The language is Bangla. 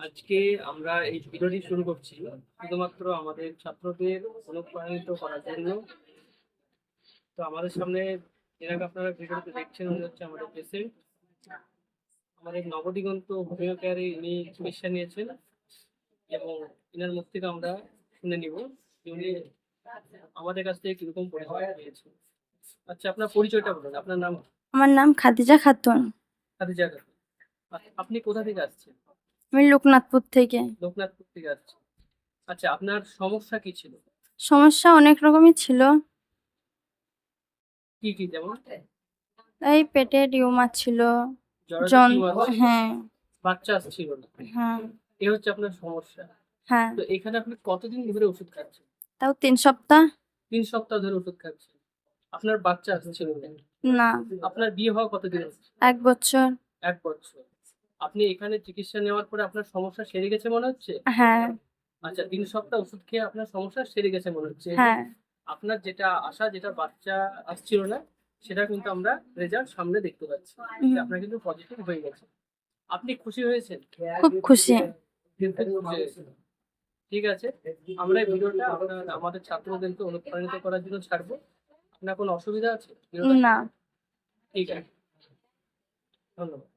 আজকে আমরা এই ভিডিওটি শুরু করছি। শুধুমাত্র আমাদের ছাত্রদের অনুপ্রাণিত করার জন্য। তো আমাদের সামনে এর আগে আপনারা ভিডিওতে দেখছেন উনি হচ্ছে আমাদের পেশেন্ট। আমাদের নবদিগন্ত হোমিও কেয়ারে ইনি চিকিৎসা নিয়েছেন এবং এনার মুখ থেকে আমরা শুনে নিব উনি আমাদের কাছ থেকে কীরকম পরিষেবা পেয়েছেন। আচ্ছা আপনার পরিচয়টা বলুন আপনার নাম? আমার নাম খাদিজা খাতুন। খাদিজা খাতুন। আপনি কোথা থেকে আসছেন? আমি লোকনাথপুর থেকে। লোকনাথপুর থেকে আসছেন আচ্ছা আপনার সমস্যা কি ছিল? সমস্যা অনেক রকমই ছিল। কি কি যেমন? এই পেটে টিউমার ছিল জন হ্যাঁ। বাচ্চা আসছিল না। হ্যাঁ। এ হচ্ছে আপনার সমস্যা। হ্যাঁ। তো এখানে আপনি কতদিন ধরে ওষুধ খাচ্ছেন? তাও তিন সপ্তাহ। তিন সপ্তাহ ধরে ওষুধ খাচ্ছেন। আপনার বাচ্চা আসছিল না না। আপনার বিয়ে হওয়া কতদিন এক বছর। এক বছর। আপনি এখানে চিকিৎসা নেওয়ার পরে আপনার সমস্যা সেরে গেছে মনে হচ্ছে? হ্যাঁ। আচ্ছা তিন সপ্তাহ ওষুধ খেয়ে আপনার সমস্যা সেরে গেছে মনে হচ্ছে। হ্যাঁ। আপনার যেটা আশা যেটা বাচ্চা আসছিল না সেটা কিন্তু আমরা রেজাল্ট সামনে দেখতে পাচ্ছি। আপনার কিন্তু পজিটিভ হয়ে গেছে। আপনি খুশি হয়েছেন? খুব খুশি। ঠিক আছে। আমরা এই ভিডিওটা আপনার আমাদের ছাত্রদেরকে অনুপ্রাণিত করার জন্য ছাড়বো। আপনার কোনো অসুবিধা আছে? না। ঠিক আছে। ধন্যবাদ।